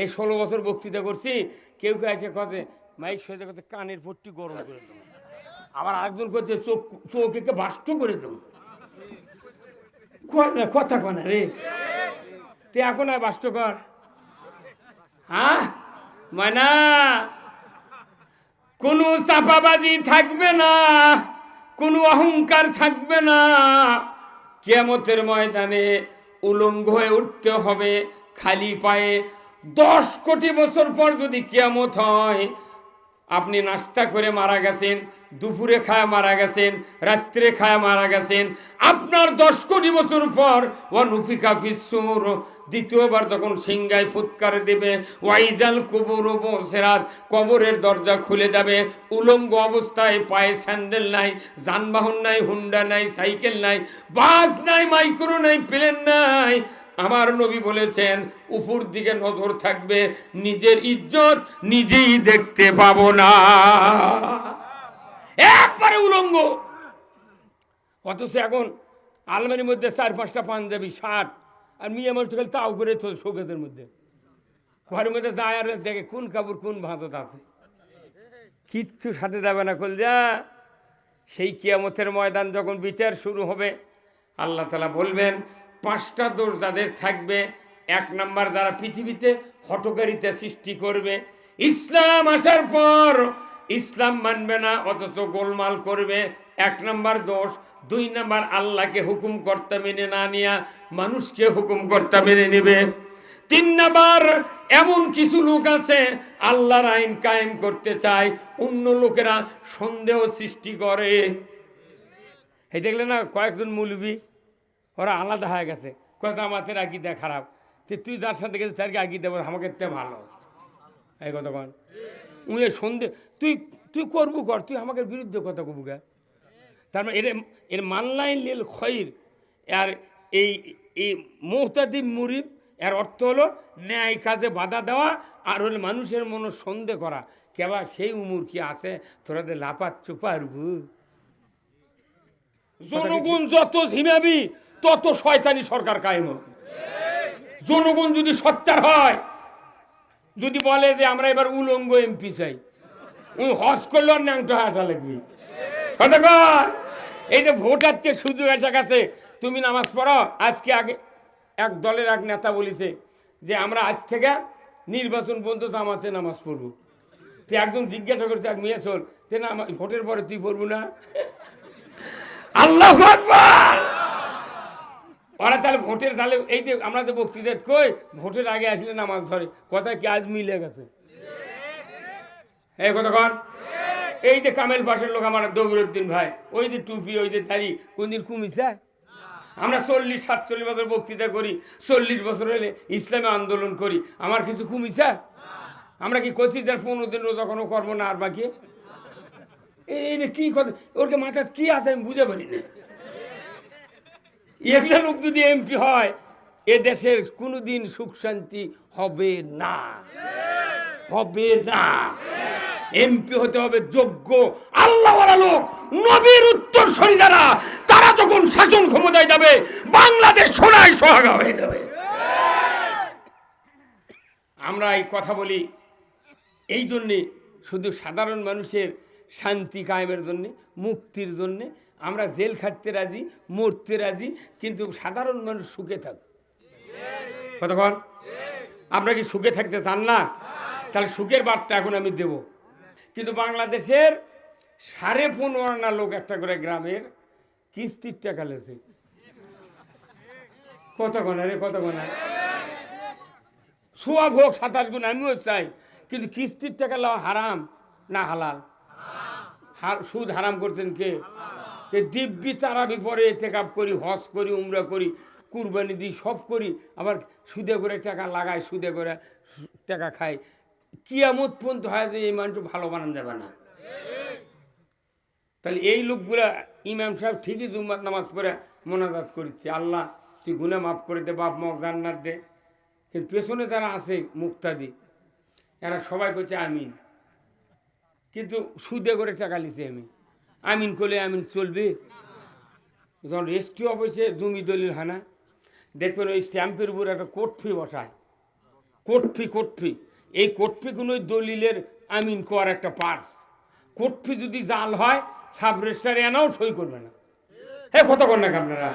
এই ষোলো বছর বক্তৃতা করছি, কেউ কেউ এসে কথা মাইক সইতে কথা কানের পট্টি গরম করে দেবো। আবার আরেকজন করছে, চোখ চোখ একে বাষ্ট করে দেবো। কথা কনা রে। তে এখন আর বাষ্ট কর। হ্যাঁ মানা কোনো চাপাবাজি থাকবে না, কোনো অহংকার থাকবে না। কেয়ামতের ময়দানে উলঙ্গ হয়ে উঠতে হবে, খালি পায়ে দশ কোটি বছর পর যদি কেয়ামত হয়, আপনি নাস্তা করে মারা গেছেন, দুপুরে খায় মারা গেছেন, রাত্রে খায় মারা গেছেন, আপনার দশ কোটি বছর পর অনুফিকা পিসুর দ্বিতীয়বার যখন সিংগায় ফুৎকার দেবে, ওয়াইজাল কুবুর সেরাত কবরের দরজা খুলে যাবে, উলঙ্গ অবস্থায় পায়ে স্যান্ডেল নাই, যানবাহন নাই, হুন্ডা নাই, সাইকেল নাই, বাস নাই, মাইক্রো নাই, প্লেন নাই আমার নবী বলেছেন উপর দিকে নজর থাকবে, নিজের ইজ্জত নিজেই দেখতে পাবো না। একবারে উলঙ্গ। অথচ এখন আলমারির মধ্যে চার পাঁচটা পাঞ্জাবি, শার্ট, আর মেয়ে মানুষ খালি তাও করে তো শোকেদের মধ্যে। ঘরের মধ্যে যায় আর দেখে কোন কাপড়, কোন ভাঁজত আছে। কিচ্ছু সাথে যাবে না কলজা সেই কিয়ামতের ময়দান যখন বিচার শুরু হবে, আল্লাহ তালা বলবেন পাঁচটা দোষ যাদের থাকবে, এক নাম্বার যারা পৃথিবীতে হটকারিতা সৃষ্টি করবে, ইসলাম আসার পর ইসলাম মানবে না, অথচ গোলমাল করবে। এক নাম্বার দোষ, দুই নাম্বার আল্লাহকে হুকুম কর্তা মেনে না নিয়া মানুষকে হুকুম কর্তা মেনে নেবে। তিন নাম্বার, এমন কিছু লোক আছে, আল্লাহর আইন কায়েম করতে চায়, অন্য লোকেরা সন্দেহ সৃষ্টি করে। এই দেখলে না কয়েকজন মুলবি? ওরা আলাদা হয়ে গেছে। কথা আমাদের আকিদা খারাপ। তো তুই যার সাথে গেছিস তার আকিদা বল আমাকে তে ভালো। এই কথা কন। উনি সন্দেহ তুই তুই করব কর তুই আমাকে বিরুদ্ধে কথা কবু গা। তার মানে এর এর মানলাইন লিল খৈর। আর এই এই মোহতাদিব মুরিব এর অর্থ হলো ন্যায় কাজে বাধা দেওয়া আর হলো মানুষের মনে সন্দেহ করা। কেবা সেই উমুর কি আছে? তোরাদের লাপাচ্ছ পারবু জনগণ যত ঝিমাবি তত শয়তানি সরকার কায়েম হবে জনগণ যদি সচ্চার হয়, যদি বলে যে আমরা এবার উলঙ্গ এমপি চাই উনি হজ করলে আর ন্যাংটা হাঁটা লাগবে। কতক্ষণ এই যে ভোট আসছে সুযোগ এসে গেছে, তুমি নামাজ পড়ো, আজকে আগে এক দলের এক নেতা বলেছে যে আমরা আজ থেকে নির্বাচন পর্যন্ত জামাতে নামাজ পড়ব। তো একজন জিজ্ঞাসা করছে, এক মেয়ে চল যে না ভোটের পরে তুই পড়ব না? আল্লাহ আকবার! ওরা তাহলে ভোটের, তাহলে এই যে আমরা তো বক্তৃতা কই? ভোটের আগে আসলে নামাজ ধরে। কথা কি আজ মিলে গেছে? এই কথা কন। এই যে কামেল পাশের লোক আমার দবিরুদ্দিন ভাই, ওই যে টুপি, ওই যে দাড়ি, কোনদিন কমিছে? আমরা চল্লিশ, সাতচল্লিশ বছর বক্তৃতা করি, চল্লিশ বছর হলে ইসলামে আন্দোলন করি। আমার কিছু কমিছে? আমরা কি করছি তার পনেরো দিন রোজা কোনো কর্ম না আর বাকি? এই কি কথা? ওরকে মাথা কি আছে আমি বুঝে পারি না। এগুলো লোক যদি এমপি হয়, এ দেশের কোনোদিন সুখ শান্তি হবে না। হবে না। এমপি হতে হবে যোগ্য আল্লাহওয়ালা লোক, নবীর উত্তর যারা, তারা যখন শাসন ক্ষমতায় যাবে, বাংলাদেশ সোনায় সোহাগা হয়ে যাবে। আমরা এই কথা বলি এই জন্যে, শুধু সাধারণ মানুষের শান্তি কায়েমের জন্যে, মুক্তির জন্যে আমরা জেল খাটতে রাজি, মরতে রাজি, কিন্তু সাধারণ মানুষ সুখে থাক কতক্ষণ? আমরা কি সুখে থাকতে চান না? তাহলে সুখের বার্তা এখন আমি দেব। কিন্তু বাংলাদেশের সাড়ে পনেরো আনা লোক একটা করে গ্রামের কিস্তির টাকা লেছে। কত কতক্ষণ? রে কত কতক্ষণ? সোয়া ভোগ সাতাশ গুণ, আমিও চাই। কিন্তু কিস্তির টাকা লওয়া হারাম না হালাল? সুদ হারাম করতেন কে? যে দিব্যি তারাবি পরে টেকআপ করি, হজ করি, উমরা করি, কুরবানি দিই, সব করি, আবার সুদে করে টাকা লাগাই সুদে করে টাকা খাই কিয়ামত পর্যন্ত হয় যে এই মানুষ ভালো বানান যাবে না। তাহলে এই লোকগুলা ইমাম সাহেব ঠিকই জুম্মাত নামাজ পড়ে মোনাজাত করছে আল্লাহ, তুই গুনে মাফ করে দে, বাপ মক জান্নাত দে। কিন্তু পেছনে তারা আছে, মুক্তাদি, এরা সবাই করছে আমিন। কিন্তু সুদে করে টাকা লিছে আমি। আমিন করলে আমিন চলবে। যখন রেস্টি অফিসে জমি দলিল হানা দেখবেন ওই স্ট্যাম্পের উপর একটা কোট ফি বসায়। কোটফি কোটফি। এই কোটফি কোনো দলিলের আমিন কোয়ার একটা পার্স। কোটফি যদি জাল হয় সাব রেজিস্টারে এনাও সই করবে না। হ্যাঁ কত কর না আপনারা?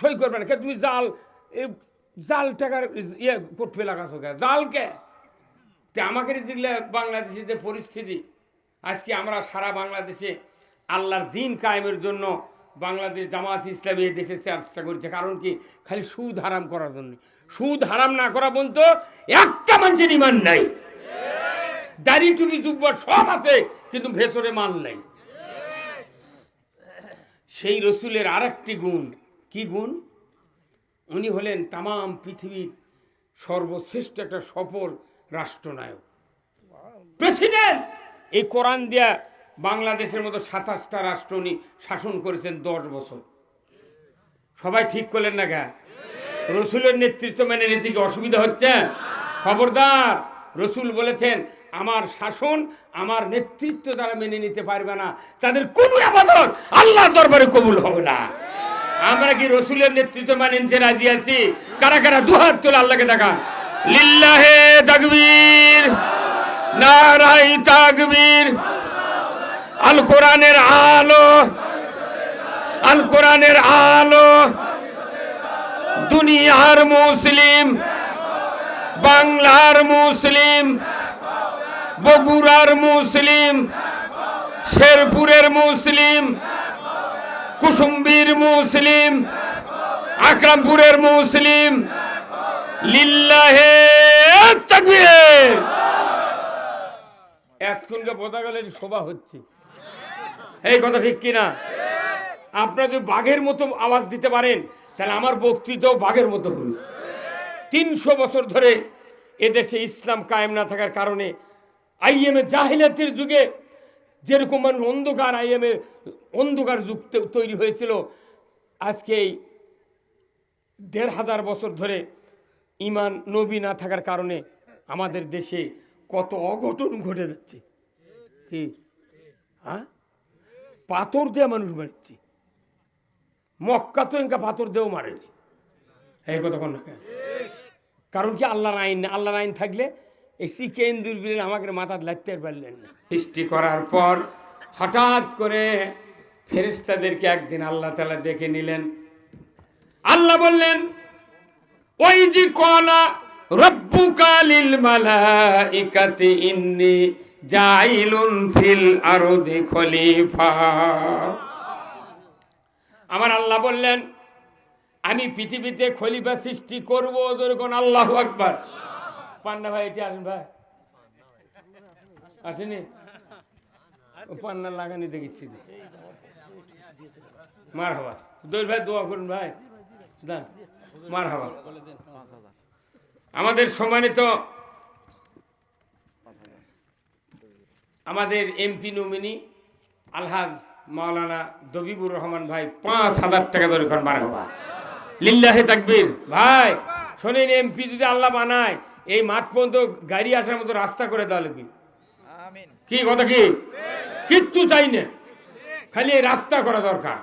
সই করবে না। কে তুমি জাল জাল টাকার ইয়ে কোটফি লাগাছো কে? জাল কে? আমাকে দেখলে বাংলাদেশের যে পরিস্থিতি আজকে আমরা সারা বাংলাদেশে আল্লাহর দিন কায়েমের জন্য বাংলাদেশ জামাত ইসলামী এই দেশে চেষ্টা করছে। কারণ কি? খালি সুদ হারাম করার জন্য। সুদ হারাম না করা বলত একটা মানুষের ইমান নাই। দাড়ি টুপি জুব্বর সব আছে কিন্তু ভেতরে মাল নাই। সেই রসুলের আরেকটি গুণ। কি গুণ? উনি হলেন তামাম পৃথিবীর সর্বশ্রেষ্ঠ একটা সফল রাষ্ট্রনায়ক। প্রেসিডেন্ট! এই কোরআন দিয়া বাংলাদেশের মতো সাতাশটা রাষ্ট্র উনি শাসন করেছেন দশ বছর। সবাই ঠিক করলেন না গা রসুলের নেতৃত্ব মেনে নিতে কি অসুবিধা হচ্ছে? খবরদার, রসুল বলেছেন, আমার শাসন, আমার নেতৃত্ব দ্বারা মেনে নিতে পারবে না। তাদের কোনো আবাদত আল্লাহ দরবারে কবুল হবে না। আমরা কি রসুলের নেতৃত্ব মানে নিতে রাজি আছি? কারা কারা দুহাত তোলে আল্লাহকে দেখা লিল্লাহে তাকবীর। নারাই তাকবীর। আল কোরআনের আলো। আল কোরআনের আলো। দুনিয়ার মুসলিম, বাংলার মুসলিম, বগুড়ার মুসলিম, শেরপুরের মুসলিম, কুসুম্বির মুসলিম, আকরামপুরের মুসলিম, লিল্লাহে এতক্ষণকে বোঝা গেলেন শোভা হচ্ছে। এই কথা ঠিক কিনা আপনারা যদি বাঘের মতো আওয়াজ দিতে পারেন, তাহলে আমার বক্তৃতাও বাঘের মতো হবে। তিনশো বছর ধরে এদেশে ইসলাম কায়েম না থাকার কারণে আইএমএ জাহিলাতের যুগে যেরকম মানুষ অন্ধকার আইএমএ, অন্ধকার যুগ তৈরি হয়েছিল, আজকে এই দেড় হাজার বছর ধরে ইমান নবী না থাকার কারণে আমাদের দেশে কত অঘটন ঘটে যাচ্ছে কি? হ্যাঁ? পাথর দিয়ে মানুষ মারছে। মক্কা তো এনকা পাথর দিয়েও মারেনি। এই কথা কোন? কারণ কি আল্লাহর আইন না? আল্লাহর আইন থাকলে এই চিকেন দূরবীন আমাকে মাথা লাগতে পারলেন না। সৃষ্টি করার পর হঠাৎ করে ফেরেস্তাদেরকে একদিন আল্লাহ তালা ডেকে নিলেন। আল্লাহ বললেন, ওই যে কলা লিল ইন্নি খলিফা। আমার আল্লাহ বললেন, আমি পৃথিবীতে খলিফা সৃষ্টি করব যেরকম আল্লাহ আকবার। পান্না ভাই, এটি আসেন ভাই। আসেনি? পান্না লাগানি দেখিচ্ছি মার হবা দৈর ভাই, দোয়া করুন ভাই। মার হবা আমাদের সম্মানিত আমাদের এমপি নমিনি আলহাজ মাওলানা দবিবুর রহমান ভাই পাঁচ হাজার টাকা ধরে এখন মার হবা লিল্লাহে তাকবীর। ভাই শোনেন এমপি যদি আল্লাহ বানায় এই মাঠ পর্যন্ত গাড়ি আসার মতো রাস্তা করে দেওয়া লাগবে। কি কথা কি? কিচ্ছু চাই না। খালি এই রাস্তা করা দরকার।